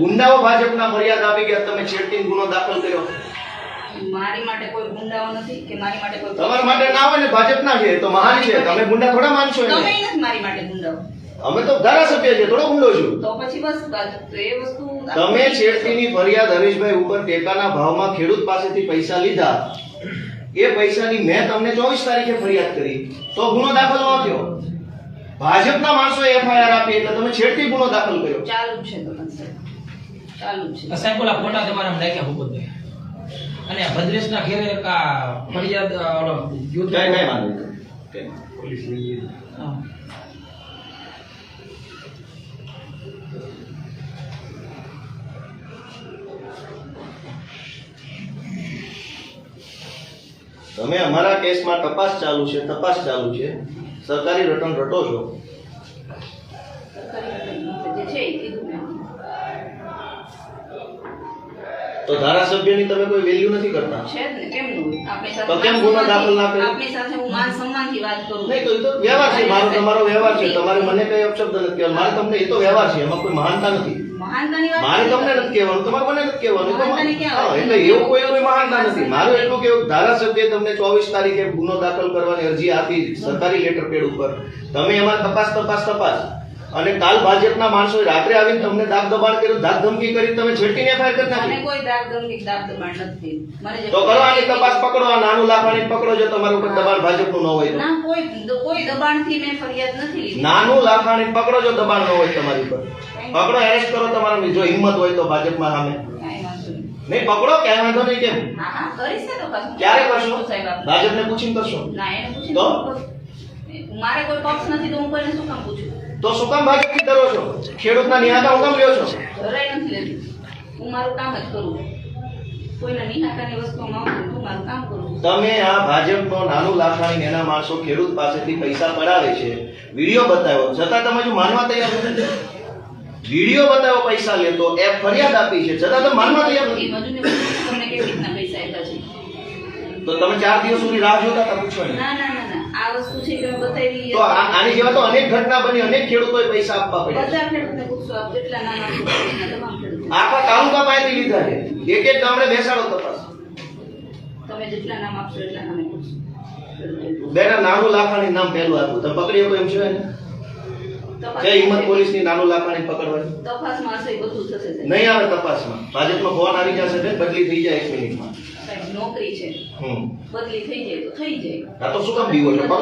ગુંડાઓ ભાજપના ફરિયાદ આપી ગયા તમે છેડતી ગુનો દાખલ કર્યો. મારી માટે કોઈ ગુંડાઓ નથી કે મારી માટે કોઈ તમારા માટે ના હોય ને ભાજપના છે તો મહાન છે. તમે ગુંડા થોડા માનશો તમે નથી મારી માટે ગુંડાઓ. અમે તો ધારાસભ્ય છે થોડો ગુંડો છું. તો પછી બસ એ વસ્તુ તમે છેડતીની ફરિયાદ હરીશભાઈ ઉપર ટેકાના ભાવમાં ખેડૂત પાસેથી પૈસા લીધા. એ પૈસાની મેં તમને ચોવીસ તારીખે ફરિયાદ કરી. તો ગુનો દાખલ ન થયો. ભાજપના માણસો એફઆઈઆર આપી એટલે તમે છેડતી ગુનો દાખલ કર્યો. ચાલુ છે. ચાલુ છે. સાહેબ ઓલા ફોટા તમારા નાખ્યા ભૂપતભાઈ અને ભદ્રેશના ઘેરે એક આ ફરિયાદ ઓલો યુદ્ધ કઈ કઈ વાંધો. હા. તમે અમારા કેસમાં તપાસ ચાલુ છે તપાસ ચાલુ છે. સરકારી રટણ રટો છો જે છે એ કીધું મેં. તો ધારાસભ્યની તમે કોઈ વેલ્યુ નથી કરતા? છે ને કેમ નું? આપણી સાથે તો કેમ ગુનો દાખલ ના કર્યો? આપણી સાથે હું માન સન્માનથી વાત કરું. નહીં તો એ તો વ્યવહાર છે મારો તમારો વ્યવહાર છે. તમારે મને કઈ અપશબ્દ નથી કહેવાનો. મારે તમને એ તો વ્યવહાર છે એમાં કોઈ મહાનતા નથી. મહાનતાની વાત મારે તમને નથી કહેવાનું તમારે મને નથી કહેવાનું? એટલે એવું કોઈ કોઈ મહાનતા નથી. મારું એટલું કેવું ધારાસભ્ય તમને ચોવીસ તારીખે ગુનો દાખલ કરવાની અરજી આપી સરકારી લેટર પેડ ઉપર. તમે એમાં તપાસ તપાસ તપાસ. અને કાલ ભાજપના માણસો રાત્રે આવીને તમને દાબ દબાણ કર્યું દાગ ધમકી કરી તમે છેટીને ને કરી કરતા નાખી કોઈ દાગ ધમકી દાબ દબાણ નથી મને તો કરો આની તપાસ પકડો આ નાનું લાફાણી પકડો જો તમારું ઉપર દબાણ ભાજપનું ન હોય ના કોઈ કોઈ દબાણથી મેં ફરિયાદ નથી લીધી. નાનું લાફાણી પકડો જો દબાણ ન હોય તમારી ઉપર. પકડો એરેસ્ટ કરો તમારા જો હિંમત હોય તો ભાજપમાં સામે. નહીં. પકડો કે વાંધો નહીં કેમ? ક્યારે કરશો. ભાજપને પૂછીને કરશો? ના એને પૂછીને તો? મારે કોઈ પક્ષ નથી તો હું કોઈને શું કામ પૂછું? તો શું કામ ભાજપથી કરો છો? ખેડૂતના નિહાતા હું કામ લ્યો છો? જરાય નથી લેતી હું મારું કામ જ કરું. કોઈના નિહાકાની વસ્તુમાં હું મારું કામ કરું તમે આ ભાજપનો નાનું લાખાણી એના માણસો ખેડૂત પાસેથી પૈસા પડાવે છે. વીડિયો બતાવ્યો છતાં તમે જો માનવા તૈયાર નથી. વીડિયો બતાવ્યો પૈસા લેતો એ ફરિયાદ આપી છે. છતાં તમે માનવા તૈયાર નથી. તમને કેવી રીતના પૈસા આપ્યા છે? તો તમે ચાર દિવસ સુધી રાહ જોતા હતા પૂછો ના ના. આ વસ્તુ છે કે બતાવી તો આની જેવા તો અનેક ઘટના બની અનેક ખેડૂતોએ પૈસા આપવા પડ્યા બધા ખેડૂતને પૂછશો આપ જેટલા નાના તમામ ખેડૂતો આખા તાલુકા પાસેથી લીધા છે. એક એક ગામડે બેસાડો તપાસ. તમે જેટલા નામ આપશો એટલા નામે પૂછશો બેના નાનું લાખાણી નામ પહેલું આપ્યું. તમે પકડી શકો એમ છે ને? જે હિંમત પોલીસની નાનું લાખાણી પકડવાની. તપાસમાં હશે બધું થશે. નહીં આવે તપાસમાં. ભાજપમાં ફોન આવી જશે બદલી થઈ જાય એક મિનિટમાં. સાહેબ નોકરી છે. બદલી થઈ જાય તો થઈ જાય. તો શું કામ બીવો છો પકડો